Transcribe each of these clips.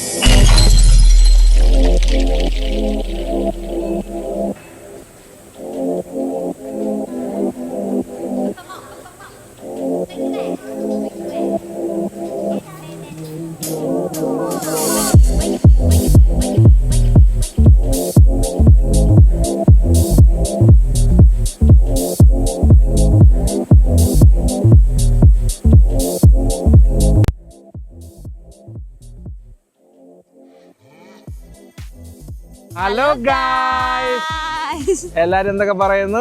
Thank you. Hello guys എല്ലാരും എന്തൊക്കെ പറയുന്നു?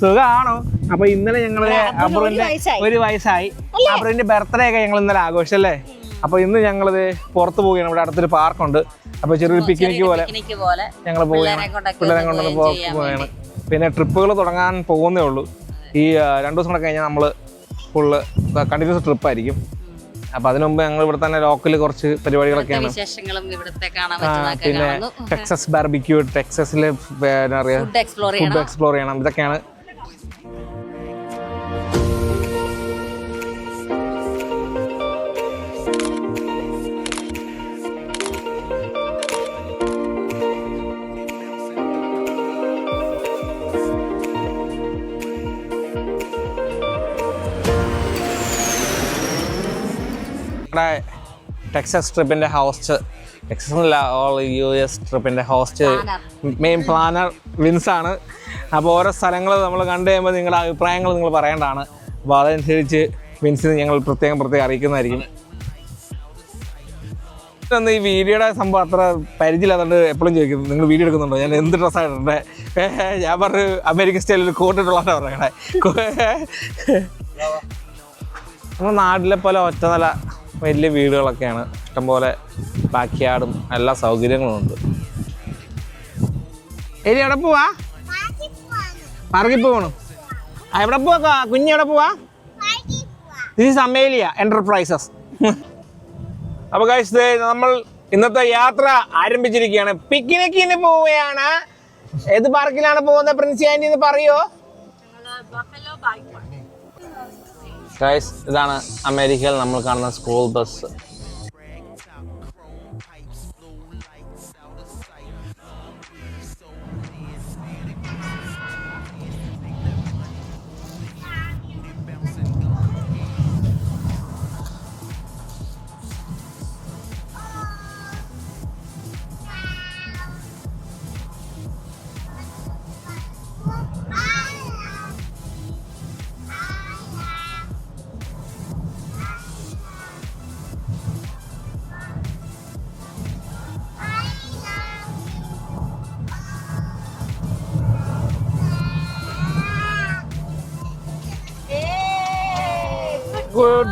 സുഖമാണോ അപ്പൊ ഇന്നലെ ഞങ്ങൾ അബ്രുവിന്റെ ഒരു വയസ്സായി. അബ്രുവിന്റെ ബർത്ത്ഡേ ഒക്കെ ഞങ്ങൾ ഇന്നലെ ആഘോഷല്ലേ അപ്പൊ ഇന്ന് ഞങ്ങളിത് പുറത്തു പോവുകയാണ്. ഇവിടെ അടുത്തൊരു പാർക്കുണ്ട്. അപ്പൊ ചെറിയൊരു പിക്നിക് പോലെ ഞങ്ങൾ പോവുകയാണ്. പിള്ളേരെ കൊണ്ടൊന്ന് പോവുകയാണ്. പിന്നെ ട്രിപ്പുകൾ തുടങ്ങാൻ പോകുന്നേ ഉള്ളൂ. ഈ രണ്ടു ദിവസം കൂടെ കഴിഞ്ഞാൽ നമ്മൾ ഫുള്ള് കണ്ടിന്യൂസ് ട്രിപ്പ് ആയിരിക്കും. അപ്പൊ അതിനു മുമ്പ് ഞങ്ങൾ ഇവിടെ തന്നെ ലോക്കൽ കുറച്ച് പരിപാടികളൊക്കെയാണ്. പിന്നെ ടെക്സസ് ബാർബിക്യൂ ടെക്സസിലെ ഫുഡ് എക്സ്പ്ലോർ ചെയ്യണം. ഇതൊക്കെയാണ് നമ്മുടെ Texas ട്രിപ്പിന്റെ host Texas all U S ട്രിപ്പിന്റെ host main planner Vince ആണ്. അപ്പോൾ ഓരോ സ്ഥലങ്ങൾ നമ്മൾ കണ്ടു കഴിയുമ്പോൾ നിങ്ങളുടെ അഭിപ്രായങ്ങൾ നിങ്ങൾ പറയേണ്ടതാണ്. അപ്പോൾ അതനുസരിച്ച് വിൻസിന് ഞങ്ങൾ പ്രത്യേകം പ്രത്യേകം അറിയിക്കുന്നതായിരിക്കും. ഈ വീഡിയോയുടെ സംഭവം അത്ര പരിചയമില്ലാത്തതുകൊണ്ട് എപ്പോഴും ചോദിക്കുന്നു. നിങ്ങൾ വീഡിയോ എടുക്കുന്നുണ്ടോ? ഞാൻ എന്ത് ഡ്രസ്സാണ് ആയിട്ടുണ്ട്? ഞാൻ പറഞ്ഞു അമേരിക്കൻ സ്റ്റൈലിൽ കോട്ട് ഇട്ടുള്ളതാണ് പറയണേ നമ്മുടെ നാട്ടിലെ പോലെ ഒറ്റനില വലിയ വീടുകളൊക്കെയാണ്. ഇഷ്ടംപോലെ ബാക്കിയാടും എല്ലാ സൗകര്യങ്ങളും ഉണ്ട്. എരി എവിടെ പോവാ? പറകി പോകണം എവിടെ പോവാ കുഞ്ഞ് എവിടെ പോവാ? ദിസ് ഇസ് അമേലിയ എന്റർപ്രൈസസ് അപ്പോൾ കഴിച്ചത് നമ്മൾ ഇന്നത്തെ യാത്ര ആരംഭിച്ചിരിക്കുകയാണ്. പിക്നിക്കിന് പോവുകയാണ്. ഏത് പാർക്കിലാണ് പോകുന്നത്? പ്രിൻസി ആന്റി എന്ന് പറയോ? ഗൈസ് ഇതാണ് അമേരിക്കയിൽ നമ്മൾ കാണുന്ന സ്കൂൾ ബസ്.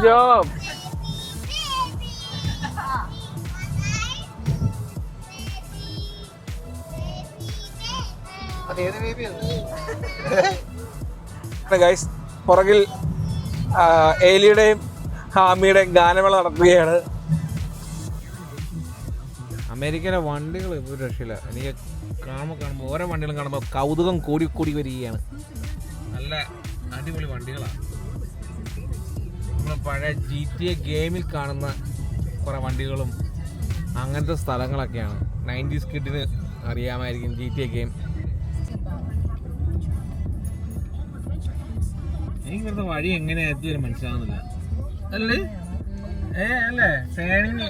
ജോബ് ഗൈസ് പുറകിൽ ഏലിയുടെയും ഹാമിയുടെയും ഗാനമേള നടക്കുകയാണ്. അമേരിക്കയിലെ വണ്ടികൾ ഒരു രക്ഷയില്ല. എനിക്ക് കാണുമ്പോൾ കാണുമ്പോൾ ഓരോ വണ്ടികളും കാണുമ്പോൾ കൗതുകം കൂടി കൂടി വരികയാണ്. നല്ല അടിപൊളി വണ്ടികളാണ്. നമ്മൾ പഴയ ജി ടി എ ഗെയിമിൽ കാണുന്ന കുറേ വണ്ടികളും അങ്ങനത്തെ സ്ഥലങ്ങളൊക്കെയാണ്. നയന്റീസ് കിഡിന് അറിയാമായിരിക്കും ജി ടി എ ഗെയിം എനിക്ക് ഇവിടുത്തെ വഴി എങ്ങനെയാ എത്തിയൊരു മനസ്സിലാവുന്നില്ല. അല്ലേ? ഏ അല്ലേ? ട്രെയിനിങ്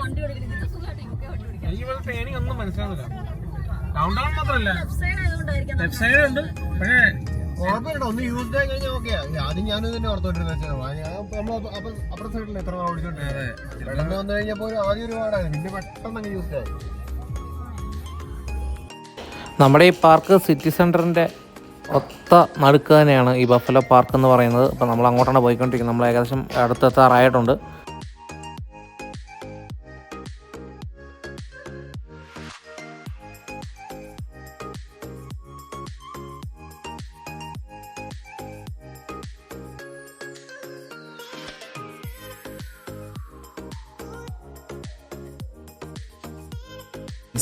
എനിക്ക് ഇവിടുത്തെ ട്രെയിനിങ് ഒന്നും മനസ്സിലാവുന്നില്ല. ഡൗൺ ടൗൺ മാത്രമല്ല. ലെഫ്റ്റ് സൈഡ് ഉണ്ട്. പക്ഷേ കുഴപ്പമില്ല ഒന്ന് യൂസ് ആയി കഴിഞ്ഞാൽ ഓക്കെ ആദ്യം ഞാൻ തന്നെ ഓർത്തോണ്ടിരുന്നത് നമ്മൾ അപ്പുറത്തെ സൈഡിൽ എത്ര ഓടിച്ചോണ്ടിരുന്നത് അതെ പെട്ടെന്ന് വന്നു കഴിഞ്ഞപ്പോൾ ഒരു ആദ്യം ഒരു പാടാണ് പിന്നെ പെട്ടെന്ന് അങ്ങ് യൂസ് ആയി. നമ്മുടെ ഈ പാർക്ക് സിറ്റി സെന്ററിന്റെ ഒത്ത നടുക്ക് തന്നെയാണ് ഈ ബഫല പാർക്ക് എന്ന് പറയുന്നത്. അപ്പോൾ നമ്മൾ അങ്ങോട്ടാണ് പോയിക്കൊണ്ടിരിക്കുന്നത്. നമ്മൾ ഏകദേശം അടുത്തെത്താറായിട്ടുണ്ട്.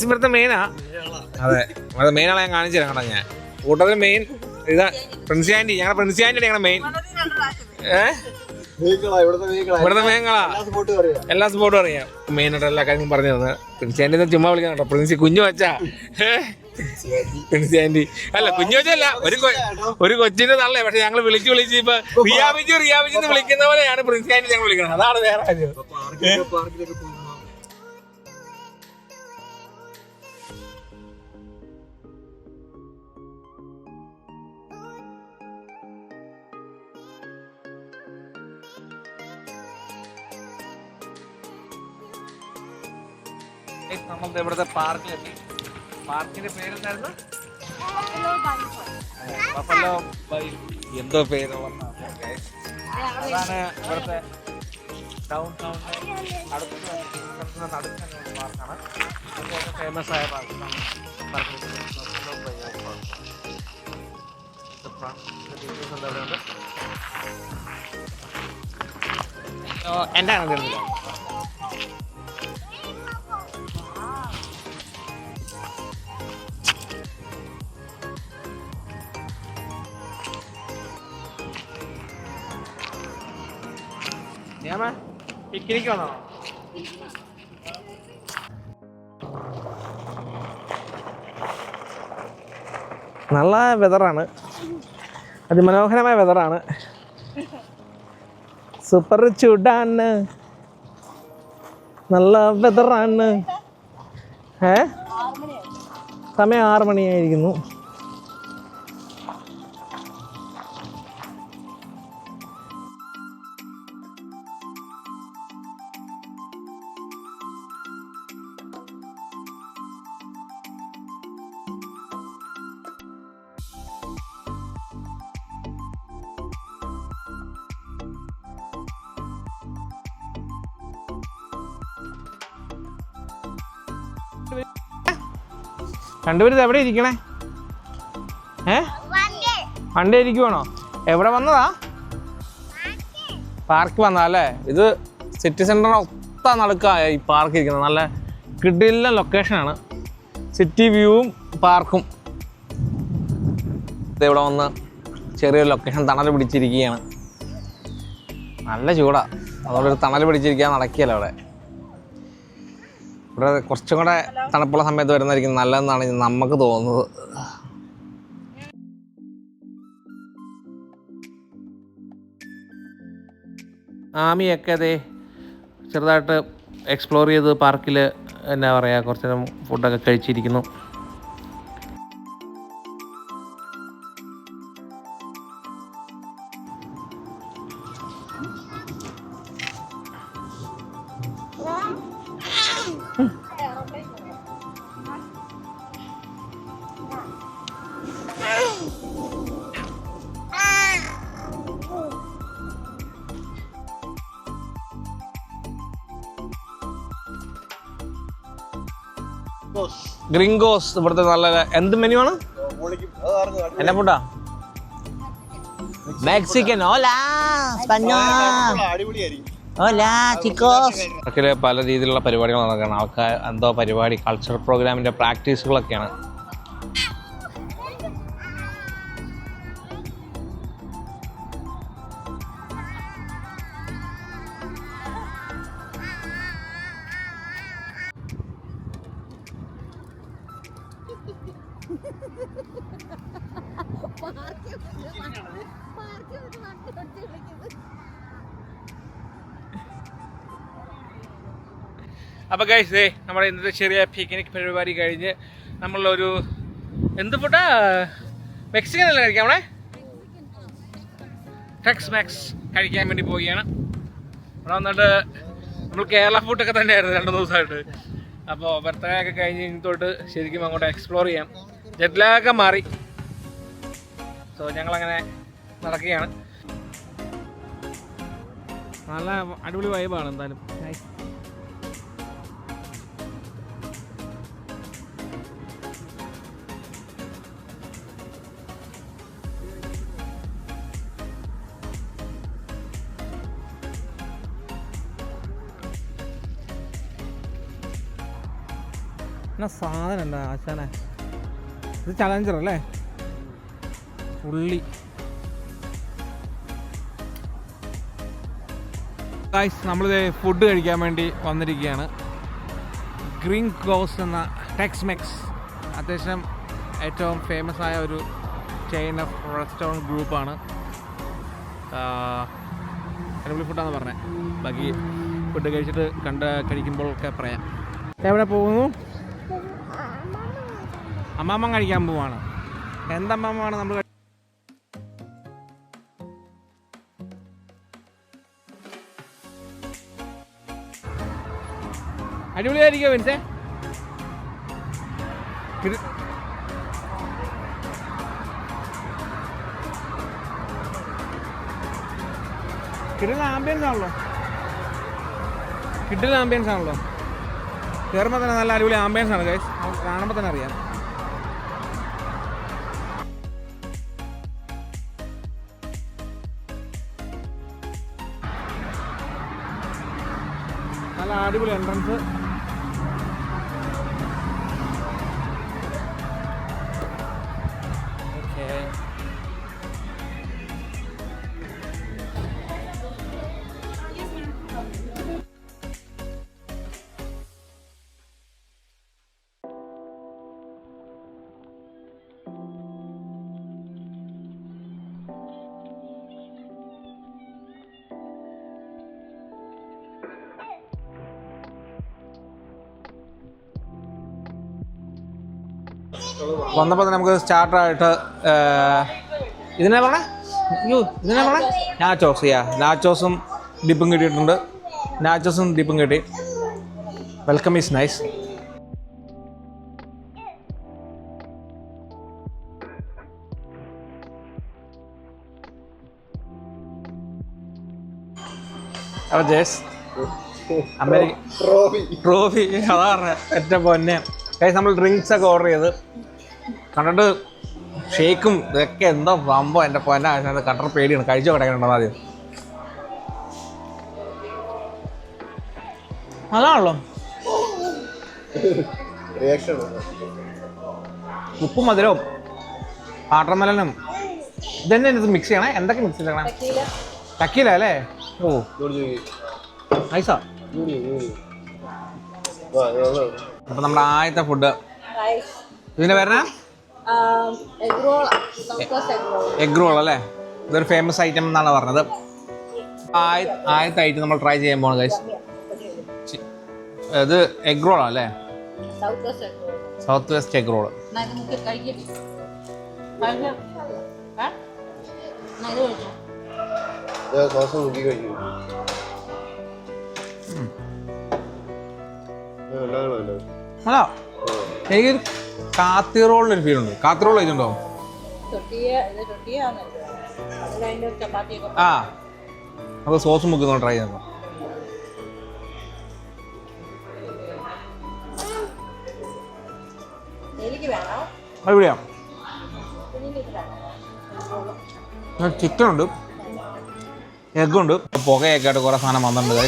ഇവിടുത്തെ മെയിനാ അതെ ഇവിടെ മെയിൻ ആളെ ഞാൻ കാണിച്ചു തരാം കേട്ടോ ഞാൻ. കൂട്ടത്തിൽ മെയിൻ ഇതാ പ്രിൻസി ആന്റി ഞങ്ങളുടെ പ്രിൻസി ആന്റി ഞങ്ങളുടെ മെയിൻ ഏ? വെഹിക്കിളാ ഇവിടുത്തെ മേങ്ങളാ എല്ലാ സ്പോട്ടും അറിയാം. എല്ലാ ആയിട്ട് അറിയാം. മെയിനായിട്ട് എല്ലാ കാര്യങ്ങളും പറഞ്ഞു തന്നെ പ്രിൻസി ആന്റി ചുമ്മാ വിളിക്കാൻ കേട്ടോ. പ്രിൻസി കുഞ്ഞു വച്ചാ. പ്രിൻസി ആന്റി അല്ല കുഞ്ഞു വച്ചല്ല ഒരു ഒരു കൊച്ചിന്റെ തള്ളേ പക്ഷെ ഞങ്ങൾ വിളിച്ചു വിളിച്ച് ഇപ്പൊ റിയാബിച്ചു റിയാബിച്ചു വിളിക്കുന്ന പോലെയാണ് പ്രിൻസി ആന്റി ഞങ്ങൾ വിളിക്കുന്നത് അതാണ് വേറെ കാര്യം. നമ്മൾ ഇവിടുത്തെ പാർക്കിലെത്തി. പാർക്കിന്റെ പേരെന്തായിരുന്നു? ബഫലോ ബൈ എന്തോ പേര് അതാണ് ഇവിടുത്തെ ഡൗൺ ടൗണിലെ അടുത്ത് അടുത്ത് പാർക്കാണ്. ഫേമസ് ആയ പാർക്കാണ്. എന്റെ ആണ് തീർന്നില്ല ഞാൻ പിക്നിക്ക് വന്നോ നല്ല വെതറാണ് അതിമനോഹരമായ വെതറാണ് സൂപ്പർ ചൂടാണ്. നല്ല വെതറാണ് ഏ? സമയം ആറ് മണിയായിരിക്കുന്നു. രണ്ടുപേരും എവിടെ ഇരിക്കണേ? ഏ? വണ്ടി ഇരിക്കുവാണോ? എവിടെ വന്നതാ? പാർക്ക് വന്നതാ അല്ലേ? ഇത് സിറ്റി സെന്ററിന് ഒത്ത നടുക്കാ ഈ പാർക്ക് ഇരിക്കുന്നത്. നല്ല കിഡില്ല ലൊക്കേഷനാണ് സിറ്റി വ്യൂവും പാർക്കും ഇവിടെ വന്ന് ചെറിയൊരു ലൊക്കേഷൻ തണൽ പിടിച്ചിരിക്കുകയാണ്. നല്ല ചൂടാ. അതുകൊണ്ട് ഒരു തണൽ പിടിച്ചിരിക്കാൻ നടക്കിയല്ലോ അവിടെ? ഇവിടെ കുറച്ചും കൂടെ തണുപ്പുള്ള സമയത്ത് വരുന്നതായിരിക്കും നല്ലതെന്നാണ് നമുക്ക് തോന്നുന്നത്. ആമിയൊക്കെ അതെ ചെറുതായിട്ട് എക്സ്പ്ലോർ ചെയ്ത് പാർക്കിൽ എന്നാ പറയുക കുറച്ച് നേരം ഫുഡൊക്കെ കഴിച്ചിരിക്കുന്നു. ഗ്രിങ്കോസ് ഇവിടുത്തെ നല്ല എന്ത് മെനു ആണ്. എന്നാ ഫുഡാ മെക്സിക്കൻ ഓലാ പല രീതിയിലുള്ള പരിപാടികൾ നടക്കുകയാണ് ആൾക്കാർ എന്തോ പരിപാടി കൾച്ചറൽ പ്രോഗ്രാമിന്റെ പ്രാക്ടീസുകളൊക്കെയാണ് അപ്പോൾ ഗൈസ് നമ്മുടെ ഇന്നത്തെ ചെറിയ പിക്നിക് പരിപാടി കഴിഞ്ഞ് നമ്മളൊരു എന്ത് ഫുഡാ മെക്സിക്കൻ അല്ലേ കഴിക്കാം അവിടെ ടെക്സ് മാക്സ് കഴിക്കാൻ വേണ്ടി പോവുകയാണ്. അവിടെ വന്നിട്ട് നമ്മൾ കേരള ഫുഡൊക്കെ തന്നെയായിരുന്നു രണ്ട് ദിവസമായിട്ട്. അപ്പോൾ ബർത്ത്ഡേ ഒക്കെ കഴിഞ്ഞ് തൊട്ട് ശരിക്കും അങ്ങോട്ട് എക്സ്പ്ലോർ ചെയ്യാം. ജെറ്റ്ലാഗൊക്കെ മാറി. സോ ഞങ്ങൾ അങ്ങനെ നടക്കുകയാണ്. നല്ല അടിപൊളി വൈബാണ് എന്തായാലും. എന്നാ സാധനം എന്താ ആശാനെ? ഇത് ചലഞ്ചർ അല്ലേ? ഉള്ളി ഗായ്സ് നമ്മളിത് ഫുഡ് കഴിക്കാൻ വേണ്ടി വന്നിരിക്കുകയാണ്. ഗ്രീൻ ക്ലോസ് എന്ന ടെക്സ് മെക്സ് അത്യാവശ്യം ഏറ്റവും ഫേമസ് ആയ ഒരു ചെയിൻ ഓഫ് റെസ്റ്റോറന്റ് ഗ്രൂപ്പാണ് അടിപൊളി ഫുഡാന്ന് പറഞ്ഞത് ബാക്കി ഫുഡ് കഴിച്ചിട്ട് കണ്ട് കഴിക്കുമ്പോൾ ഒക്കെ പറയാം. എവിടെ പോകുന്നു? അമ്മാമ്മ കഴിക്കാൻ പോവാണ്. എന്തമ്മാണ് നമ്മൾ അടിപൊളിയായിരിക്കോ വിൻസേ? കിട- കിട്ടുന്ന ആംബിയൻസ് ആണല്ലോ. കിട്ടുന്ന ആംബിയൻസ് ആണല്ലോ. കയറുമ്പോൾ തന്നെ നല്ല അടിപൊളി ആംബിയൻസ് ആണ് കാണുമ്പോൾ തന്നെ അറിയാം. അടിപൊളി എൻട്രൻസ് വന്നപ്പോൾ തന്നെ നമുക്ക് സ്റ്റാർട്ടറായിട്ട് ഇതിനെ പറഞ്ഞേ? അയ്യോ ഇതിനെ പറഞ്ഞേ? നാച്ചോസ് യാ. നാച്ചോസും ഡിപ്പും കിട്ടിയിട്ടുണ്ട്. നാച്ചോസും ഡിപ്പും കിട്ടി. Welcome is nice. അപ്പോൾ ജേസ് അമേരിക്ക ട്രോഫി. ട്രോഫി അതാ പറഞ്ഞ ഏറ്റവും പൊന്നെ. നമ്മൾ ഡ്രിങ്ക്സ് ഒക്കെ ഓർഡർ ചെയ്ത് കണ്ടിട്ട് ഷേക്കും ഇതൊക്കെ എന്താ വമ്പോ എന്റെ പൊന്നെ കട്ടർ കണ്ടർ പേടിയാണ്. കഴിച്ചോ കിടക്കണുണ്ടോ ആദ്യം. അതാണല്ലോ. റിയാക്ഷൻ. ഉപ്പും മധുരവും പാട്ടമലനും ഇതന്നെ ഇത് മിക്സ് ചെയ്യണേ? എന്തൊക്കെ മിക്സ് ചെയ്യണം ടക്കീല അല്ലേ? ഓ. നൈസാ അപ്പൊ നമ്മുടെ ആദ്യത്തെ ഫുഡ് ഇതിന് വരണേ പേരണ എഗ് റോൾ അല്ലേ? ഇതൊരു ഫേമസ് ഐറ്റം എന്നാണ് പറഞ്ഞത്. ആയ ആദ്യത്തെ ഐറ്റം നമ്മൾ ട്രൈ ചെയ്യാൻ പോകണം ഗൈസ് ഇത് എഗ് റോൾ അല്ലേ Southwest egg roll. Southwest egg roll അല്ല എനിക്കൊരു കാത്തി റോളിനൊരു ഫീൽ ഉണ്ട് കാത്തി റോൾ കഴിച്ചിട്ടുണ്ടോ ആ. നമുക്ക് സോസ് മുക്കുന്ന ട്രൈ ചെയ്യാം അടിപൊളിയാ. ചിക്കൻ ഉണ്ട്. എഗ്ഗുണ്ട് പുകയൊക്കെ ആയിട്ട് കുറേ സാധനം വന്നിട്ടുണ്ട്.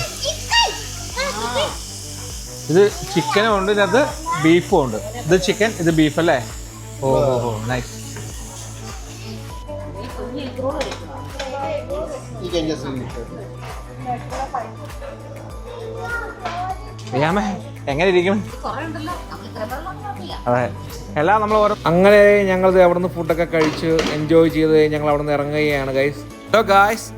ഇത് ചിക്കനും ഉണ്ട്. ഇതിനകത്ത് ബീഫും ഉണ്ട്. ഇത് ചിക്കൻ ഇത് ബീഫ് അല്ലേ? ഓ ഓ ഓ നൈസ് എങ്ങനെ ഇരിക്കും അതെ. എല്ലാം നമ്മൾ ഓരോ അങ്ങനെ ഞങ്ങൾ അവിടുന്ന് ഫുഡൊക്കെ കഴിച്ച് എൻജോയ് ചെയ്ത് ഞങ്ങൾ അവിടുന്ന് ഇറങ്ങുകയാണ് ഗൈസ് ഹലോ ഗായ്സ്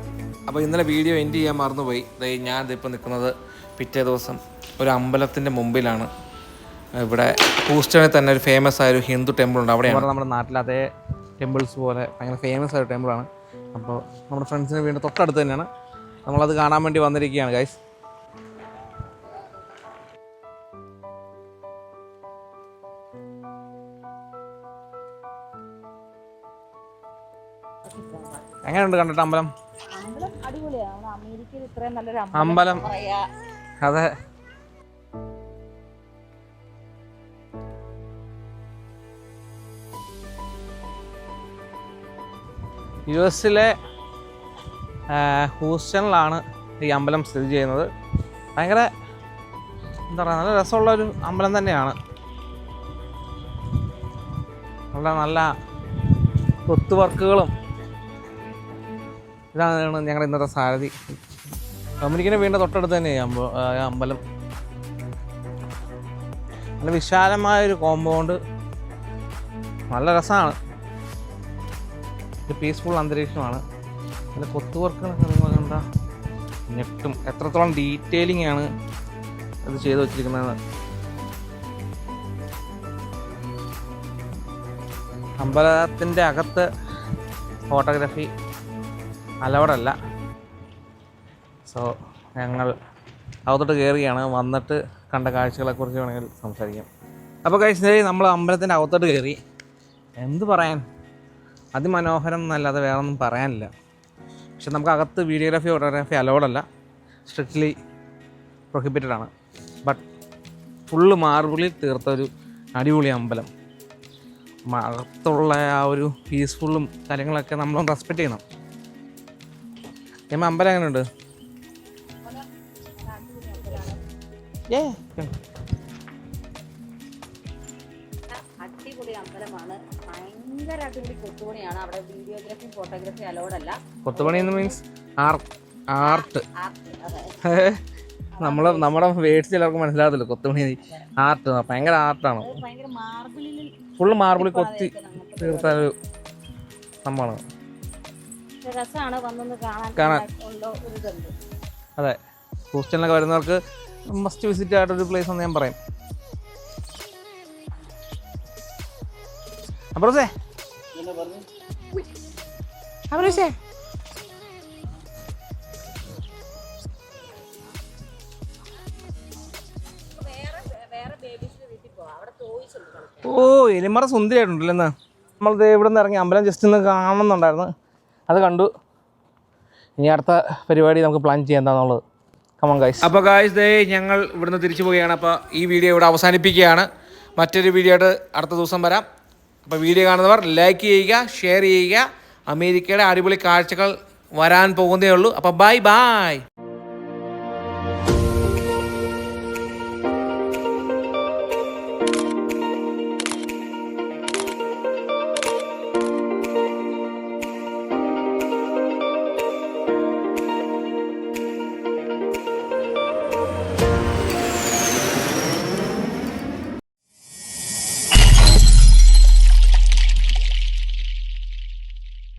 അപ്പോൾ ഇന്നലെ വീഡിയോ എൻഡ് ചെയ്യാൻ മറന്നുപോയി. ഞാൻ ഇതിപ്പോൾ നിൽക്കുന്നത് പിറ്റേ ദിവസം ഒരു അമ്പലത്തിന്റെ മുമ്പിലാണ്. ഇവിടെ ഹൂസ്റ്റണിൽ തന്നെ ഒരു ഫേമസ് ആയ ഒരു ഹിന്ദു ടെമ്പിൾ ഉണ്ട്. അവിടെയാണ്. നമ്മുടെ നാട്ടിലെ അതേ ടെമ്പിൾസ് പോലെ ഭയങ്കര ഫേമസ് ആയ ടെമ്പിളാണ് അപ്പോൾ നമ്മുടെ ഫ്രണ്ട്സിന് വീണ്ടും തൊട്ടടുത്ത് തന്നെയാണ്. നമ്മളത് കാണാൻ വേണ്ടി വന്നിരിക്കുകയാണ് ഗൈസ് എങ്ങനെയുണ്ട് കണ്ടിട്ട് അമ്പലം? അമ്പലം അടിപൊളിയാണ്. അമേരിക്കയിൽ ഇത്രയും നല്ലൊരു അമ്പലം അതെ. യു എസിലെ ഹൂസ്റ്റണിലാണ് ഈ അമ്പലം സ്ഥിതി ചെയ്യുന്നത്. ഭയങ്കര എന്താ പറയുക നല്ല രസമുള്ള ഒരു അമ്പലം തന്നെയാണ്. നല്ല നല്ല കൊത്തുവർക്കുകളും ഇതാണ് ഞങ്ങളുടെ ഇന്നത്തെ സാരഥി. കമ്പനിക്കിന് വീണ്ടും തൊട്ടടുത്ത് തന്നെ അമ്പ അമ്പലം. നല്ല വിശാലമായൊരു കോമ്പൗണ്ട് നല്ല രസമാണ്. ഒരു പീസ്ഫുൾ അന്തരീക്ഷമാണ്. നല്ല കൊത്തുവർക്കുകളൊക്കെ നിങ്ങൾ കണ്ട ഞെട്ടും. എത്രത്തോളം ഡീറ്റെയിലിംഗ് ആണ് അത് ചെയ്തു വച്ചിരിക്കുന്നത്. അമ്പലത്തിന്റെ അകത്ത് ഫോട്ടോഗ്രാഫി അലൗഡല്ല സോ ഞങ്ങൾ അകത്തോട്ട് കയറുകയാണ് വന്നിട്ട് കണ്ട കാഴ്ചകളെക്കുറിച്ച് വേണമെങ്കിൽ സംസാരിക്കാം. അപ്പോൾ കഴിച്ചാൽ നമ്മൾ അമ്പലത്തിന്റെ അകത്തോട്ട് കയറി എന്ത് പറയാൻ? അതിമനോഹരം എന്നല്ലാതെ വേറെ ഒന്നും പറയാനില്ല. പക്ഷെ നമുക്ക് അകത്ത് വീഡിയോഗ്രാഫി ഫോട്ടോഗ്രാഫി അലോഡല്ല സ്ട്രിക്ട്ലി പ്രൊഹിബിറ്റഡ് ആണ്. ബട്ട് ഫുള്ള് മാർബിളിൽ തീർത്ത ഒരു അടിപൊളി അമ്പലം. അകത്തുള്ള ആ ഒരു പീസ്ഫുള്ളും കാര്യങ്ങളൊക്കെ നമ്മളൊന്ന് റെസ്പെക്റ്റ് ചെയ്യണം. ഞാൻ അമ്പലം എങ്ങനെയുണ്ട്? ഏ? അടിപൊളി അമ്പലമാണ്. കൊത്തുപണിയാണ്. അവിടെ വീഡിയോഗ്രാഫി ഫോട്ടോഗ്രാഫി അലോഡ് അല്ല. കൊത്തുപണി എന്ന് മീൻസ് ആർട്ട് നമ്മൾ നമ്മുടെ വേർഡ്സ് ചിലർക്ക് മനസ്സിലാകത്തില്ല. കൊത്തുപണി ആർട്ട് ഭയങ്കര ആർട്ടാണ് ഫുള്ള് മാർബിളിൽ കൊത്തി തീർത്താൽ സംഭവമാണ്. കാണാൻ. അതെ. ഹൂസ്റ്റലിനൊക്കെ വരുന്നവർക്ക് മസ്റ്റ് വിസിറ്റ് ആയിട്ടൊരു പ്ലേസ് എന്ന് ഞാൻ പറയും. അപ്പുറത്തെ കളിക്കാൻ. ഓ എലിമറ സുന്ദരിയായിട്ടുണ്ടല്ലോ എന്നാ നമ്മൾ ഇവിടെ നിന്ന് ഇറങ്ങി അമ്പലം ജസ്റ്റ് ഒന്ന് കാണുന്നുണ്ടായിരുന്നു. അത് കണ്ടു. ഇനി അടുത്ത പരിപാടി നമുക്ക് പ്ലാൻ ചെയ്യാൻ എന്താണെന്നുള്ളത് കമൺ ഗൈസ് അപ്പോൾ ഗായ്സ് ദേ ഞങ്ങൾ ഇവിടുന്ന് തിരിച്ചു പോവുകയാണ്. അപ്പോൾ ഈ വീഡിയോ ഇവിടെ അവസാനിപ്പിക്കുകയാണ്. മറ്റൊരു വീഡിയോ ആയിട്ട് അടുത്ത ദിവസം വരാം. അപ്പോൾ വീഡിയോ കാണുന്നവർ ലൈക്ക് ചെയ്യുക ഷെയർ ചെയ്യുക. അമേരിക്കയുടെ അടിപൊളി കാഴ്ചകൾ വരാൻ പോകുന്നേ ഉള്ളൂ. അപ്പോൾ ബൈ ബൈ